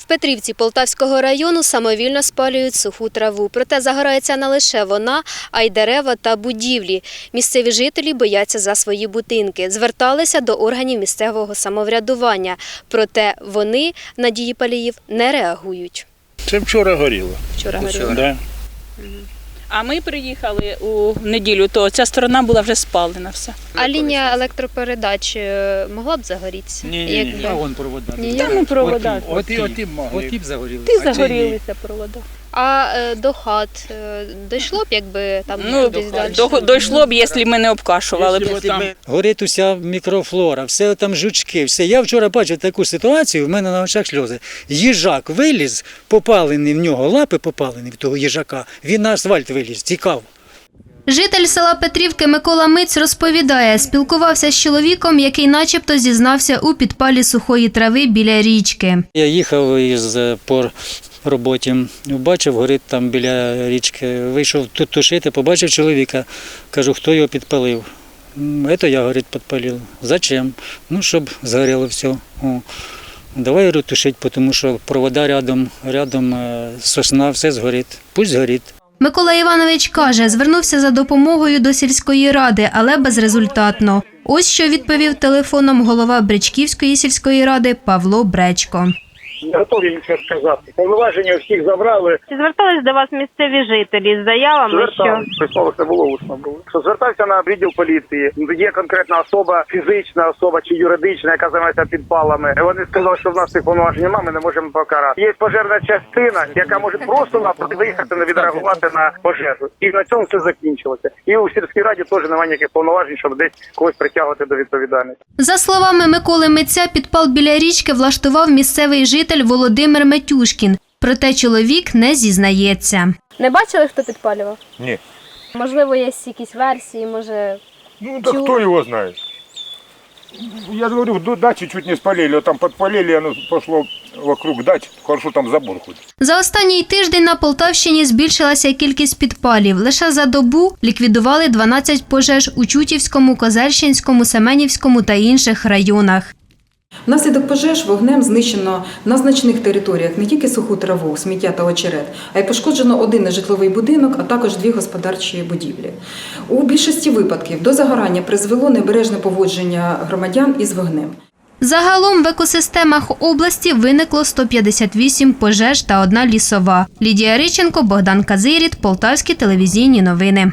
В Петрівці Полтавського району самовільно спалюють суху траву. Проте загорається не лише вона, а й дерева та будівлі. Місцеві жителі бояться за свої будинки. Зверталися до органів місцевого самоврядування. Проте вони на дії паліїв не реагують. Це вчора горіло. Вчора Вчора. говорили. Да. А ми приїхали у неділю, то ця сторона була вже спалена вся. А лінія електропередач е, могла б загорітися? Ні-ні-ні. Якби? А вон провода. Ні, Та ну провода. Оті, оті могли. Оті б загоріли. Ти ні. загорілися провода. А е, до хат е, дійшло б, якби там Ну, десь далі? до, дійшло б, якщо ми не обкашували б. Там Горить уся мікрофлора, все там жучки, все. Я вчора бачив таку ситуацію, в мене на очах сльози. Їжак виліз, попалений в нього, лапи попалені в того їжака, він на асфальт виліз, цікаво. Житель села Петрівки Микола Миць розповідає, спілкувався з чоловіком, який начебто зізнався у підпалі сухої трави біля річки. Я їхав із е, по роботі, бачив, горить там біля річки. Вийшов тут тушити, побачив чоловіка. Кажу, хто його підпалив. «М, Це я, говорить, підпалив. Зачем? Ну, щоб згоріло все. О. Давай говорю, тушить, тому що провода рядом, рядом е, сосна, все згорить. Пусть згорить. Микола Іванович каже, звернувся за допомогою до сільської ради, але безрезультатно. Ось що відповів телефоном голова Бречківської сільської ради Павло Бречко. Не готові нічого сказати. Повноваження всіх забрали. Чи звертались до вас місцеві жителі з заявами, що Звертався, не було усно було. Що звертався на відділ поліції. Є конкретна особа, фізична особа чи юридична, яка займається підпалами. Вони сказали, що в нас цих повноважень немає, ми не можемо покарати. Є пожежна частина, яка може просто виїхати не відреагувати на пожежу. І на цьому все закінчилося. І у сільській раді теж немає ніяких повноважень, щоб десь когось притягувати до відповідальності. За словами Миколи Митця, підпал біля річки влаштував місцевий житель Володимир Метюшкін. Проте чоловік не зізнається. Не бачили, хто підпалював? Ні. Можливо, є якісь версії, може. Ну, да Чего? кто его знает? Я же говорю, до дачи чуть не спалили, а там подпалили, оно пошло вокруг дач, хорошо там забор хоть. За останній тиждень на Полтавщині збільшилася кількість підпалів. Лише за добу ліквідували 12 пожеж у Чутівському, Козельщинському, Семенівському та інших районах. Внаслідок пожеж вогнем знищено на значних територіях не тільки суху траву, сміття та очерет, а й пошкоджено один нежитловий будинок, а також дві господарчі будівлі. У більшості випадків до загорання призвело небережне поводження громадян із вогнем. Загалом в екосистемах області виникло 158 пожеж та одна лісова. Лідія Риченко, Богдан Казиріт, Полтавські телевізійні новини.